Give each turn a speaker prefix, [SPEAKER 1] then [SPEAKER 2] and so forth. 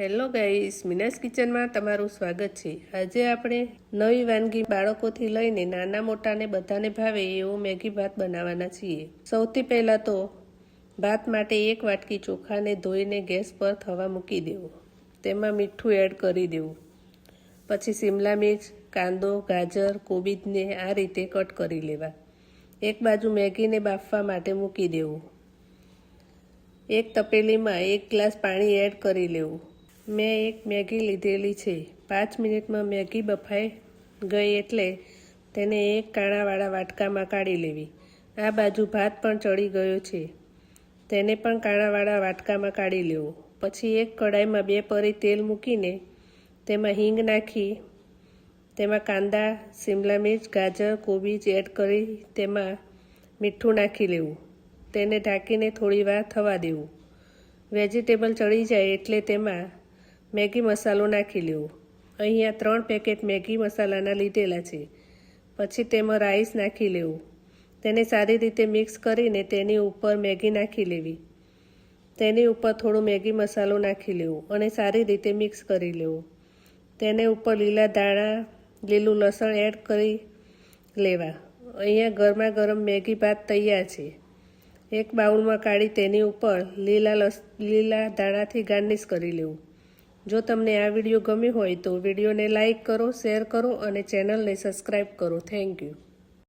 [SPEAKER 1] Hello guys મિનાસ કિચનમાં તમારું સ્વાગત છે. આજે આપણે નવી વાનગી બાળકોથી લઈને નાના મોટાને બધાને ભાવે એવો મેગી ભાત બનાવવાના છીએ. સૌથી પહેલાં તો ભાત માટે એક વાટકી ચોખાને ધોઈને ગેસ પર થવા મૂકી દેવું. તેમાં મીઠું એડ કરી દેવું. પછી શિમલા મિર્ચ, કાંદો, ગાજર, કોબીજને આ રીતે કટ કરી લેવા. એક બાજુ મેગીને બાફવા માટે મૂકી દેવું. એક તપેલીમાં એક ગ્લાસ પાણી એડ કરી લેવું. મેં એક મેગી લીધેલી છે. પાંચ મિનિટમાં મેગી બફાઈ ગઈ એટલે તેને એક કાણાવાળા વાટકામાં કાઢી લેવી. આ બાજુ ભાત પણ ચડી ગયો છે. તેને પણ કાણાવાળા વાટકામાં કાઢી લેવો. પછી એક કડાઈમાં બે પરી તેલ મૂકીને તેમાં હિંગ નાખી, તેમાં કાંદા શિમલા મિર્ચ, ગાજર, કોબીજ એડ કરી તેમાં મીઠું નાખી લેવું. તેને ઢાંકીને થોડી વાર થવા દેવું. વેજીટેબલ ચડી જાય એટલે તેમાં મેગી મસાલો નાખી લેવો. અહીંયા ત્રણ પેકેટ મેગી મસાલાના લીધેલા છે. પછી તેમાં રાઈસ નાખી લેવું. તેને સારી રીતે મિક્સ કરીને તેની ઉપર મેગી નાખી લેવી. તેની ઉપર થોડું મેગી મસાલો નાખી લેવું અને સારી રીતે મિક્સ કરી લેવું. તેને ઉપર લીલા દાણા લીલું લસણ એડ કરી લેવા. અહીંયા ગરમા ગરમ મેગી ભાત તૈયાર છે. એક બાઉલમાં કાઢી તેની ઉપર લીલા લસ, લીલા દાણાથી ગાર્નિશ કરી લેવું. જો તમને આ વીડિયો ગમ્યો હોય તો વિડીયોને લાઇક કરો, શેર કરો અને ચેનલને સબસ્ક્રાઈબ કરો. Thank you.